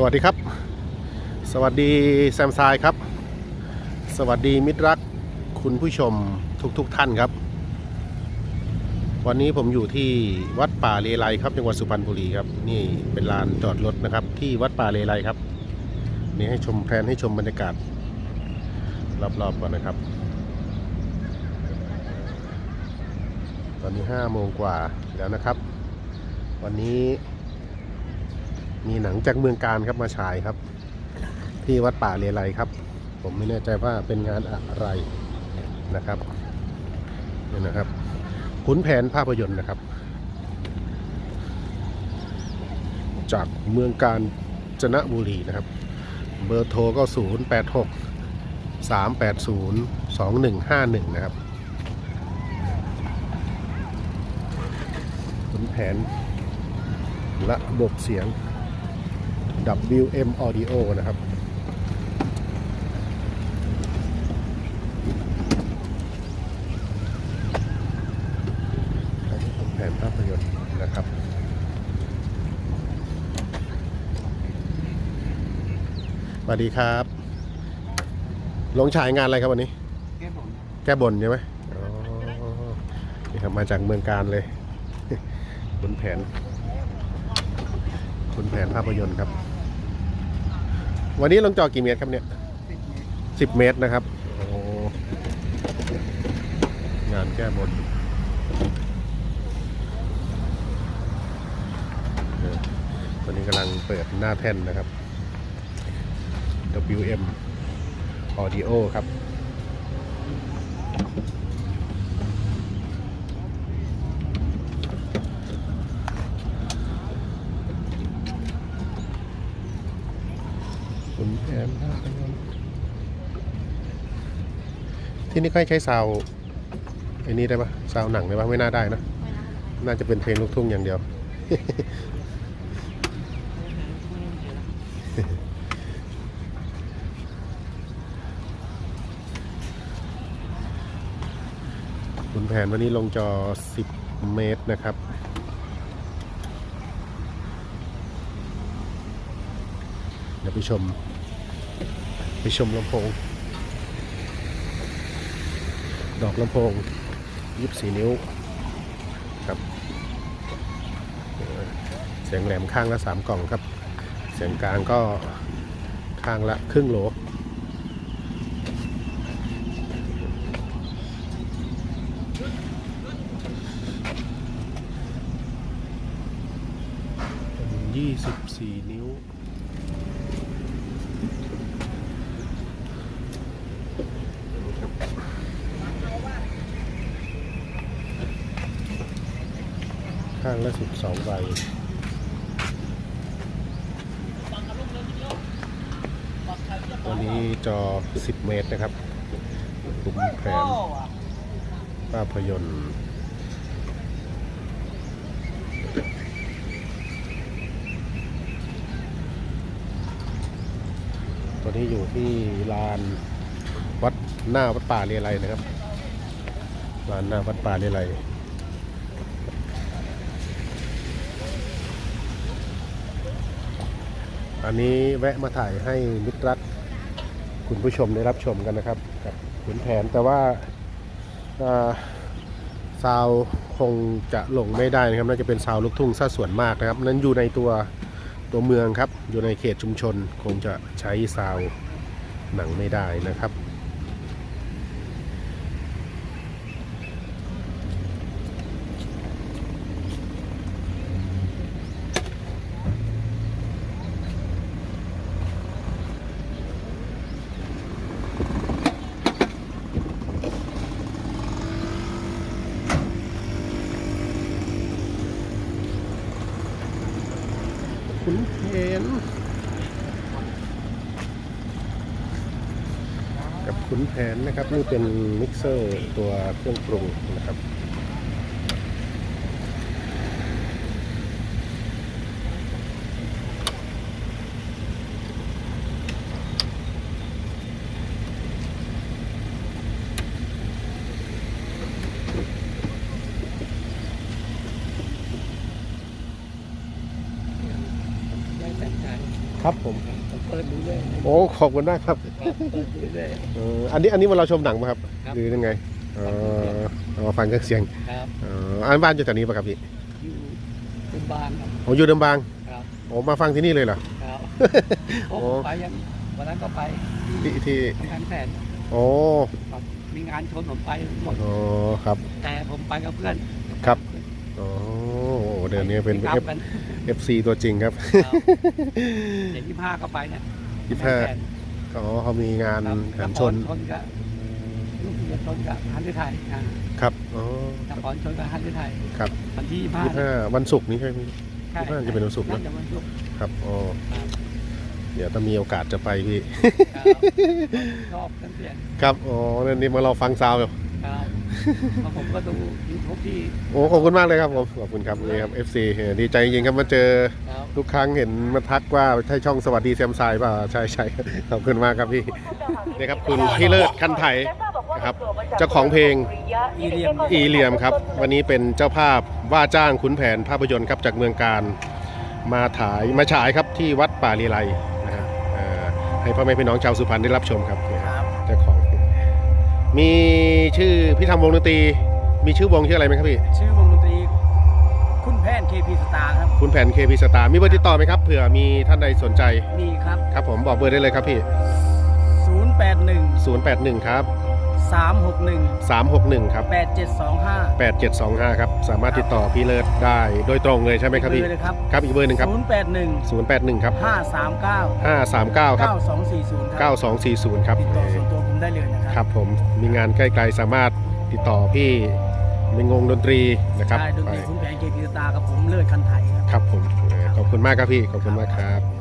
สวัสดีครับ สวัสดีแซมซายครับ สวัสดีมิตรรักคุณผู้ชมทุกๆทท่านครับ วันนี้ผมอยู่ที่วัดป่าเลไลครับจังหวัดสุพรรณบุรีครับ นี่เป็นลานจอดรถนะครับ ที่วัดป่าเลไลครับ นี่ให้ชมแพลนให้ชมบรรยากาศ รอบๆก่อนนะครับ ตอนนี้ห้าโมงกว่าแล้วนะครับ วันนี้ มีหนังจากเมืองการครับมาฉายครับ ที่วัดป่าเลไลครับ ผมไม่แน่ใจว่าเป็นงานอะไรนะครับนี่นะครับขุนแผนภาพยนตร์นะครับ จากเมืองการจนบุรีนะครับ เบอร์โทรก็ 0 8 6 3 8 0 2 1 5 1 นะครับขุนแผนระบบเสียง WM Audio นะครับอันนี้เป็นแผนภาพยนตร์นะครับสวัสดีครับ ลงฉายงานอะไรครับวันนี้ แก้ผมแก้บนใช่ไหมอ๋อนี่ครับมาจากเมืองการเลย คุณแผนคุณแผนภาพยนตร์ครับ วันนี้ลงจอกี่เมตรครับเนี่ยสิบเมตรนะครับ โอ้งานแก้บนตอนนี้กำลังเปิดหน้าแท่นนะครับ WM Audio ครับ คุณแอมที่นี่ค่อยใช้ซาวด์ไอ้นี่ได้ปะซาวด์หนังได้ปะไม่น่าได้นะ น่าจะเป็นเพลงลูกทุ่งอย่างเดียว คุณแผนวันนี้ลงจอ 10 เมตรนะครับเดี๋ยวไปชม ชมลำโพง ดอกลำโพง24นิ้วครับเสียงแหลมข้างละ3กล่องครับ เสียงกลางก็ข้างละครึ่งโหล24นิ้ว ข้างละ12ใบตัวนี้จอ 10 เมตรนะครับคุมแผนภาพยนตร์ตัวนี้อยู่ที่ลานวัดหน้าวัดป่าเรียไลนะครับลานหน้าวัดป่าเรียไล อันนี้แวะมาถ่ายให้มิตรรักคุณผู้ชมได้รับชมกันนะครับกับขุนแผนแต่ว่าอ่าซาวคงจะลงไม่ได้นะครับ น่าจะเป็นซาวลูกทุ่งซะส่วนมากนะครับ นั้นอยู่ในตัวตัวเมืองครับ อยู่ในเขตชุมชนคงจะใช้ซาวหนังไม่ได้นะครับ ขุนแผน กับขุนแผนนะครับ นี่เป็นมิกเซอร์ตัวเครื่องปรุงนะครับ ครับผมผมเปิดดูเลยโอ้ขอบคุณมากครับครับเปิดดูเลย เอออันนี้อันนี้มาเราชมหนังป่ะครับครับ หรือยังไงอ๋ออ๋อฟังเครื่องเสียงครับอ๋ออันบ้านอยู่แถวนี้ป่ะครับพี่อยู่เป็นบ้านครับ ผมอยู่เดิมบางครับ โอ้มาฟังที่นี่เลยเหรอ ครับโอ้ ผมไปยังวันนั้นก็ไปที่ที่ทำงานแผนโอ้ครับมีงานชนผมไปหมด อ๋อครับแต่ผมไปกับเพื่อนครับโอ้เดือนนี้เป็นมี F รับกัน FC ตัวจริงครับครับเจ็ดยี่ห้าก็ไปเนี่ยยี่ห้าทำงนแผนอ๋อเขามีงานครับการชนชนกับลูกเรือชนกับฮันที่ไทยอ่าครับอ๋อนครชนกับฮันที่ไทยครับวันที่ยี่ห้ายี่ห้าวันศุกร์นี้ใช่ไหมใช่ยี่ห้าจะเป็นวันศุกร์นะาจะวันศุกร์ครับอ๋อครับเดี๋ยวถ้ามีโอกาสจะไปพี่ครับชอบกันเสียงครับอ๋อนั่นนี่มาเราฟังซาวด์อยู่ครับ เพราะผมก็ดูยูทูบที่โอ้ขอบคุณมากเลยครับผมขอบคุณครับนี่ครับ FC เออดีใจจริงๆครับมาเจอครับทุกครั้งเห็นมาทักว่าใช่ช่องสวัสดีแซมไซด์ป่ะใช่ใช่ขอบคุณมากครับพี่นี่ครับคุณพี่เลิศคันไถนะครับเจ้าของเพลงอีเลียมอีเหลียมครับ วันนี้เป็นเจ้าภาพว่าจ้างขุนแผนภาพยนตร์ครับจากเมืองการมาถ่ายมาฉายครับที่วัดป่าลีไลนะครับเอ่อให้พ่อแม่พี่น้องชาวสุพรรณได้รับชมครับ มีชื่อพี่ทำวงดนตรี มีชื่อวงชื่ออะไรไหมครับพี่ชื่อวงดนตรี คุณแพน KP Star ครับ คุณแผน KP Star มีเบอร์ติดต่อไหมครับเผื่อมีท่านใดสนใจมีครับ ครับผมบอกเบอร์ได้เลยครับพี่ 081 081 ครับ 361 361 ครับ 8725 8725 ครับ สามารถติดต่อพี่เลิศได้โดยตรงเลยใช่ไหมครับพี่ เบอเลยครับ ครับ อีกเบอร์หนึ่งครับ 081 081 ครับ 539 539 ครับ 9240 ครับ9240 ครับติดต่อส่วนตัวผมได้เลยนะคครัรับผม มีงานใกล้ๆสามารถติดต่อพี่เป็นงงดนตรีนะครับใช่ดนไปตรีคุณแพน KP Star กับผมเลิศคันไทยครับ ครับผมเออขอบคุณมากครับพี่ ขอบคุณมากครับ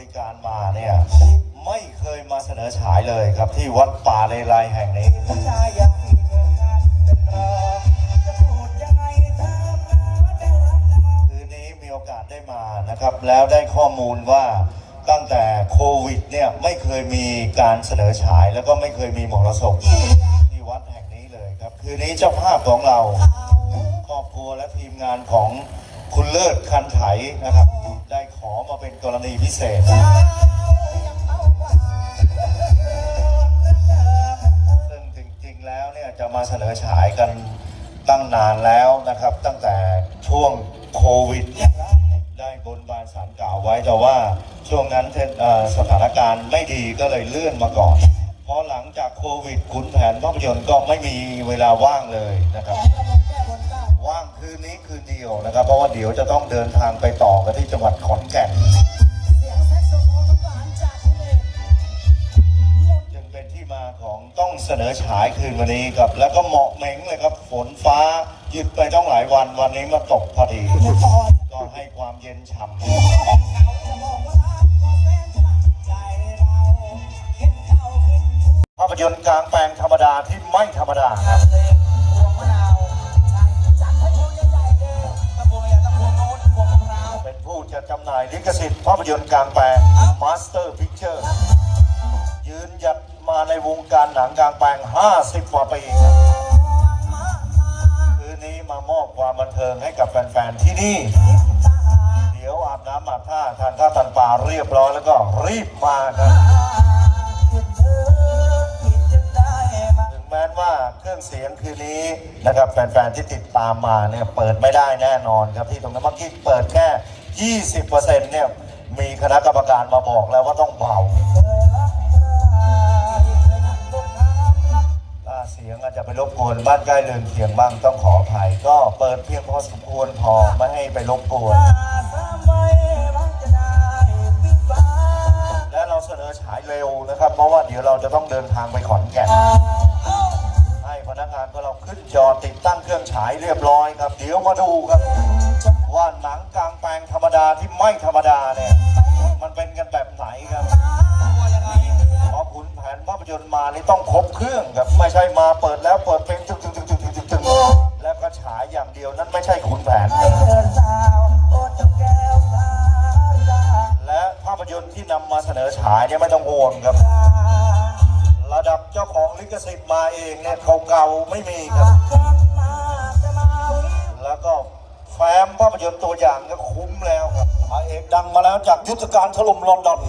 ริการมาเนี่ยไม่เคยมาเสนอฉายเลยครับ ที่วัดป่าเลไลแห่งนี้คืนนี้มีโอกาสได้มานะครับ แล้วได้ข้อมูลว่าตั้งแต่โควิดเนี่ยไม่เคยมีการเสนอฉายแล้วก็ไม่เคยมีหมรสพที่วัดแห่งนี้เลยครับคืนนี้เจ้าภาพของเราครอบครัวและทีมงานของคุณเลิศคันไถนะครับ ได้ขอมาเป็นกรณีพิเศษ ซึ่งจริงๆแล้วเนี่ยจะมาเสนอฉายกันตั้งนานแล้วนะครับ ตั้งแต่ช่วงโควิด ได้บนบานสารกล่าวไว้แต่ว่าช่วงนั้นสถานการณ์ไม่ดีก็เลยเลื่อนมาก่อน เพราะหลังจากโควิดขุนแผนภาพยนตร์ก็ไม่มีเวลาว่างเลยนะครับ ดียวนะครับ เพราะว่าเดี๋ยวจะต้องเดินทางไปต่อกันที่จังหวัดขอนแก่นจึงเป็นที่มาของต้องเสนอฉายคืนวันนี้ครับ แล้วก็เหมาะเหม็งเลยครับ ฝนฟ้าหยุดไปต้องหลายวันวันนี้มาตกพอดี ก็ให้ความเย็นฉ่ำภาพยนตร์กลางแปลง ขสิทธิ์ภาพยนตร์กลางแปลง Master Picture ยืนหยัดมาในวงการหนังกลางแปลง 50 กว่าปีครับคืนนี้มามอบความบันเทิงให้กับแฟนๆที่นี่ เดี๋ยวอาบน้ำอาบท่าทานข้าวทานปลาเรียบร้อยแล้วก็รีบมาครับถึงแม้ว่าเครื่องเสียงคืนนี้นะครับแฟนๆที่ติดตามมาเนี่ยเปิดไม่ได้แน่นอนครับที่ตรงนั้นเมื่อกี้เปิดแค่ 20%เนี่ย มีคณะกรรมการมาบอกแล้วว่าต้องเบาถ้าเสียงอาจจะไปรบกวนบ้านใกล้เรือนเคียงบ้างต้องขออภัยก็เปิดเพียงพอสมควรพอไม่ให้ไปรบกวนและเราเสนอฉายเร็วนะครับ เพราะว่าเดี๋ยวเราจะต้องเดินทางไปขอนแก่นให้พนักงานขอเราขึ้นจอติดตั้งเครื่องฉายเรียบร้อยครับ เดี๋ยวมาดูครับ ว่าหนังกลางแปลงธรรมดาที่ไม่ธรรมดาเนี่ย มันเป็นกันแบบไหนครับพอขุนแผนภาพยนตร์มานี่ต้องครบเครื่องครับไม่ใช่มาเปิดแล้วเปิดเพลงตึงตึงตึงตึงตึงตึงตึงแล้วก็ฉายอย่างเดียวนั้นไม่ใช่ขุนแผน และภาพยนตร์ที่นำมาเสนอฉายเนี่ยไม่ต้องห่วงครับ ระดับเจ้าของลิขสิทธิ์มาเองเนี่ยเขาเก่าๆไม่มีครับ ยนตร์ตัวอย่างก็คุ้มแล้วครับพระเอกดังมาแล้วจากยุทธการถล่มลอนดอน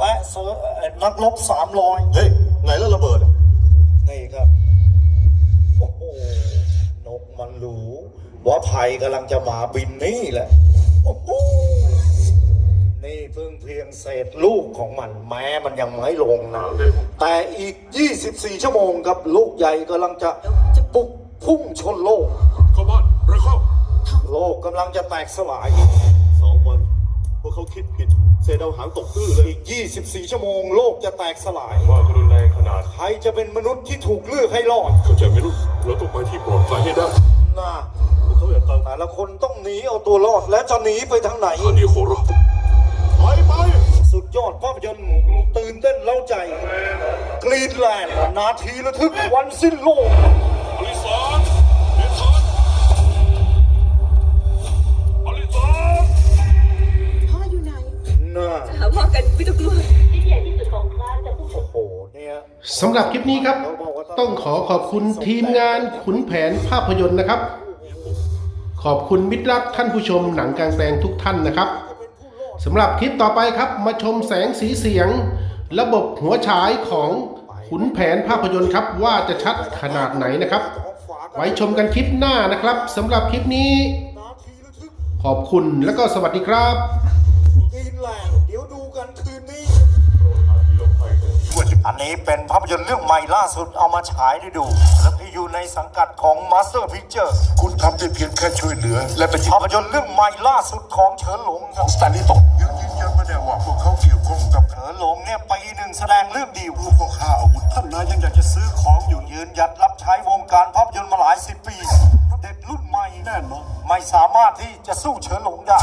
และเซอร์เอ่อนักรบสามร้อยเฮ้ยไงแล้วระเบิดอะนี่ครับ โอ้โห นกมันรู้ว่าภัยกำลังจะมาบินนี่แหละ โอ้โห นี่เพิ่งเพียงเศษลูกของมันแม้มันยังไม่ลงนะแต่อีก 24 ชั่วโมงครับ ลูกใหญ่กำลังจะปุกพุ่งชนโลก โลกกำลังจะแตกสลายสองวัน พวกเขาคิดผิด เศษดาวหางตกตื้อเลย อีก 24 ชั่วโมงโลกจะแตกสลาย ว่าก็รุนแรงขนาด ใครจะเป็นมนุษย์ที่ถูกเลือกให้รอด เข้าใจไหมลูกเราต้องไปที่ปลอดภัยให้ได้น่าพวกเขาอยากตามแต่ละคนต้องหนีเอาตัวรอดและจะหนีไปทางไหน อันนี้โคราชไปไปสุดยอดภาพยนตร์ตื่นเต้นเล้าใจ กรีนแลนด์นาทีระทึกวันสิ้นโลก น่าหาพ่อกันไม่ต้องกลัวโอ้โหเนี่ยสำหรับคลิปนี้ครับ ต้องขอขอบคุณทีมงานขุนแผนภาพยนตร์นะครับ ขอบคุณมิตรรักท่านผู้ชมหนังกลางแปลงทุกท่านนะครับสำหรับคลิปต่อไปครับ มาชมแสงสีเสียง ระบบหัวฉายของขุนแผนภาพยนตร์ครับ ว่าจะชัดขนาดไหนนะครับ ไว้ชมกันคลิปหน้านะครับสำหรับคลิปนี้ขอบคุณและก็สวัสดีครับ กรีนแลนด์ นนี้เป็นภาพยนตร์เรื่องใหม่ล่าสุดเอามาฉายได้ดู และที่อยู่ในสังกัดของ Master Picture คุณทำได้เพียงแค่ช่วยเหลือ และเป็นภาพยนตร์เรื่องใหม่ล่าสุดของเฉินหลงครับสแตนลีย์ตกยังยืนยันไม่ได้ว่าพวกเขาเกี่ยวข้องกับเฉินหลงเนี่ยปีหนึ่งแสดงเรื่องเดียวผู้พวกข้าอาวุธท่านนายยังอยากจะซื้อของอยู่ยืนหยัดรับใช้วงการภาพยนตร์มาหลายสิบปี เด็กรุ่นใหม่แน่นอนไม่สามารถที่จะสู้เฉินหลงได้